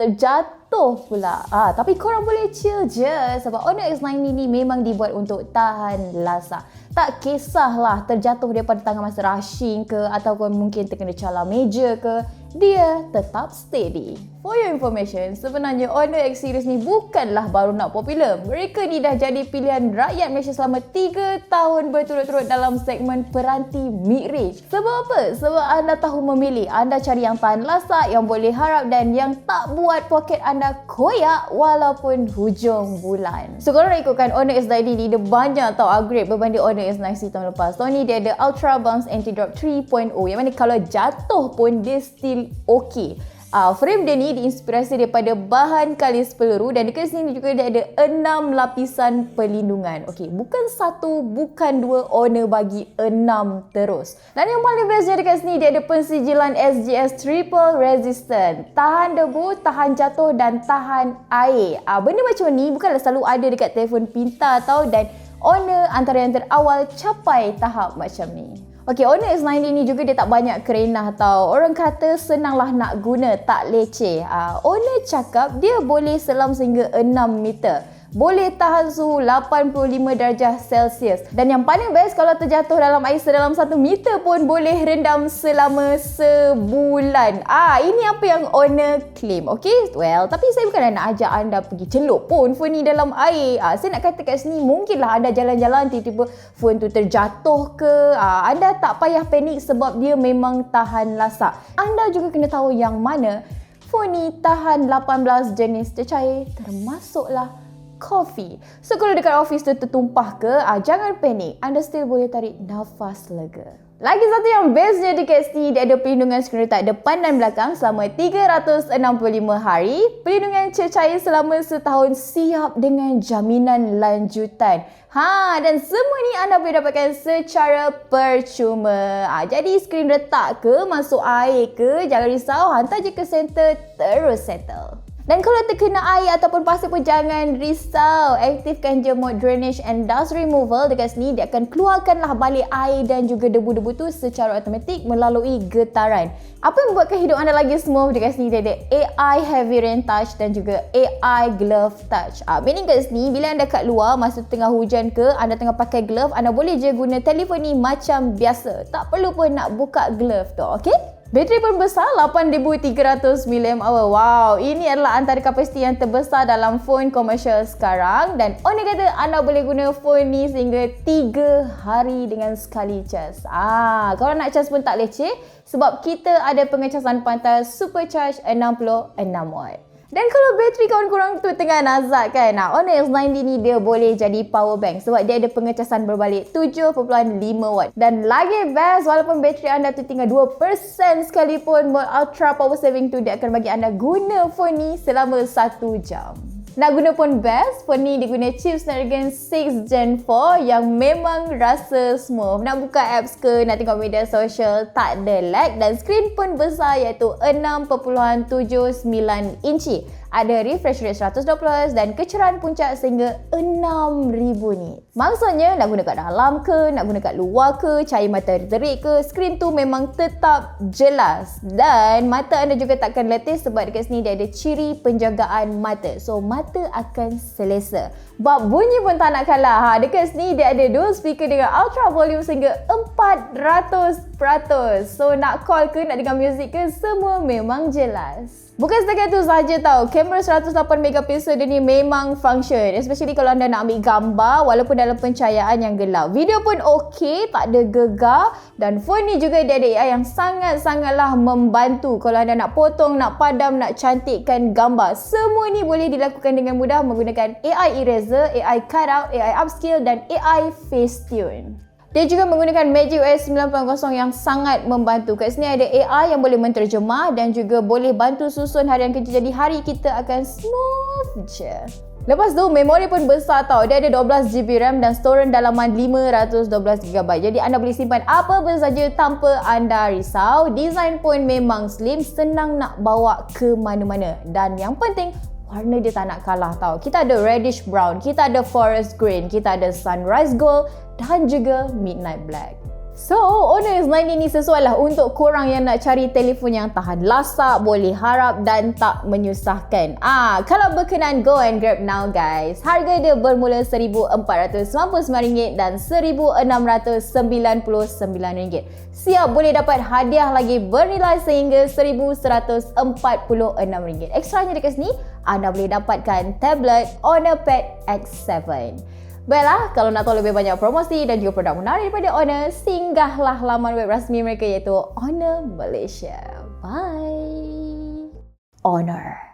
terjatuh pula. Ah, tapi korang boleh chill je sebab Honor X90 ni memang dibuat untuk tahan lasa. Tak kisahlah terjatuh daripada tangan masa rushing ke ataupun mungkin terkena calar meja ke, dia tetap steady. For your information, sebenarnya Honor X Series ni bukanlah baru nak popular. Mereka ni dah jadi pilihan rakyat Malaysia selama 3 tahun berturut-turut dalam segmen peranti mid-range. Sebab apa? Sebab anda tahu memilih. Anda cari yang tahan lasak, yang boleh harap dan yang tak buat poket anda koyak walaupun hujung bulan. So nak ikutkan Honor X90 ni, dia banyak tau upgrade berbanding Honor S90 tahun lepas. Tahun ni dia ada Ultra Bounce Anti-Drop 3.0 yang mana kalau jatuh pun dia still okay. Uh, frame dia ni diinspirasi daripada bahan kalis peluru dan dekat sini juga dia ada enam lapisan pelindungan. Okey, bukan satu, bukan dua, owner bagi enam terus. Dan yang paling best dia dekat sini dia ada pensijilan SGS Triple Resistant. Tahan debu, tahan jatuh dan tahan air. Uh, benda macam ni bukanlah selalu ada dekat telefon pintar tau dan owner antara yang terawal capai tahap macam ni. Okey, Honor S90 ni juga dia tak banyak kerenah tau. Orang kata senanglah nak guna, tak leceh. Uh, Honor cakap dia boleh selam sehingga 6 meter boleh tahan suhu 85 darjah Celsius. Dan yang paling best kalau terjatuh dalam air sedalam 1 meter pun boleh rendam selama sebulan. Ah, ini apa yang owner claim. Okay? Well, tapi saya bukan nak ajak anda pergi celup pun phone ni dalam air. Ah, saya nak kata kat sini mungkinlah anda jalan-jalan tiba-tiba phone tu terjatuh ke. Ah, anda tak payah panik sebab dia memang tahan lasak. Anda juga kena tahu yang mana phone ni tahan 18 jenis cecair termasuklah coffee. So kalau dekat office tu tertumpah ke, ah, jangan panik. Anda still boleh tarik nafas lega. Lagi satu yang bestnya dekat sini, dia ada perlindungan skrin retak depan dan belakang selama 365 hari. Perlindungan cecair selama setahun siap dengan jaminan lanjutan. Ha, dan semua ni anda boleh dapatkan secara percuma. Ha, jadi skrin retak ke, masuk air ke, jangan risau, hantar je ke center, terus settle. Dan kalau terkena air ataupun pasir pun jangan risau. Aktifkan je mode drainage and dust removal dekat sini. Dia akan keluarkanlah balik air dan juga debu-debu tu secara automatik melalui getaran. Apa yang membuatkan hidup anda lagi smooth dekat sini? Dia ada AI Heavy Rain Touch dan juga AI Glove Touch. Ah, meaning kat sini, bila anda kat luar masa tengah hujan ke, anda tengah pakai glove, anda boleh je guna telefon ni macam biasa. Tak perlu pun nak buka glove tu, okay? Bateri pun besar 8300 mAh. Wow, ini adalah antara kapasiti yang terbesar dalam phone komersial sekarang dan Oni kata anda boleh guna phone ni sehingga 3 hari dengan sekali cas. Ah, kalau nak cas pun tak leceh sebab kita ada pengecasan pantai supercharge 66 watt. Dan kalau bateri kawan kurang tu tengah nazak kan, nah, Honor X90 ni dia boleh jadi power bank sebab dia ada pengecasan berbalik 7.5 watt. Dan lagi best, walaupun bateri anda tu tinggal 2% sekalipun, mode ultra power saving tu dia akan bagi anda guna phone ni selama 1 jam. Nak guna pun best, phone ni diguna chip Snapdragon 6 Gen 4 yang memang rasa smooth. Nak buka apps ke, nak tengok media sosial, tak ada lag dan skrin pun besar iaitu 6.79 inci ada refresh rate 120Hz dan kecerahan puncak sehingga 6000 nit. Maksudnya nak guna kat dalam ke, nak guna kat luar ke, cahaya matahari terik ke, skrin tu memang tetap jelas. Dan mata anda juga takkan letih sebab dekat sini dia ada ciri penjagaan mata. So mata akan selesa. Bab bunyi pun tak nak kalah. Ha, dekat sini dia ada dual speaker dengan ultra volume sehingga 400%. So nak call ke, nak dengar muzik ke, semua memang jelas. Bukan setakat itu sahaja tau, kamera 108 megapiksel dia ni memang function. Especially kalau anda nak ambil gambar walaupun dalam pencahayaan yang gelap. Video pun okey, tak ada gegar. Dan phone ni juga dia ada AI yang sangat-sangatlah membantu. Kalau anda nak potong, nak padam, nak cantikkan gambar. Semua ni boleh dilakukan dengan mudah menggunakan AI Eraser, AI Cutout, AI Upscale dan AI Facetune. Dia juga menggunakan Magic OS 9.0 yang sangat membantu. Kat sini ada AI yang boleh menterjemah dan juga boleh bantu susun harian kerja. Jadi hari kita akan smooth je. Lepas tu, memori pun besar tau. Dia ada 12GB RAM dan storan dalaman 512GB. Jadi anda boleh simpan apa pun saja tanpa anda risau. Design pun memang slim, senang nak bawa ke mana-mana. Dan yang penting, warna dia tak nak kalah tau. Kita ada reddish brown, kita ada forest green, kita ada sunrise gold dan juga midnight black. So, Honor S9 ini sesuai lah untuk korang yang nak cari telefon yang tahan lasak, boleh harap dan tak menyusahkan. Ah, kalau berkenan, go and grab now guys. Harga dia bermula RM1,499 dan RM1,699. Siap boleh dapat hadiah lagi bernilai sehingga RM1,146. Ekstranya dekat sini, anda boleh dapatkan tablet Honor Pad X7. Baiklah, kalau nak tahu lebih banyak promosi dan juga produk menarik daripada Honor, singgahlah laman web rasmi mereka iaitu Honor Malaysia. Bye. Honor.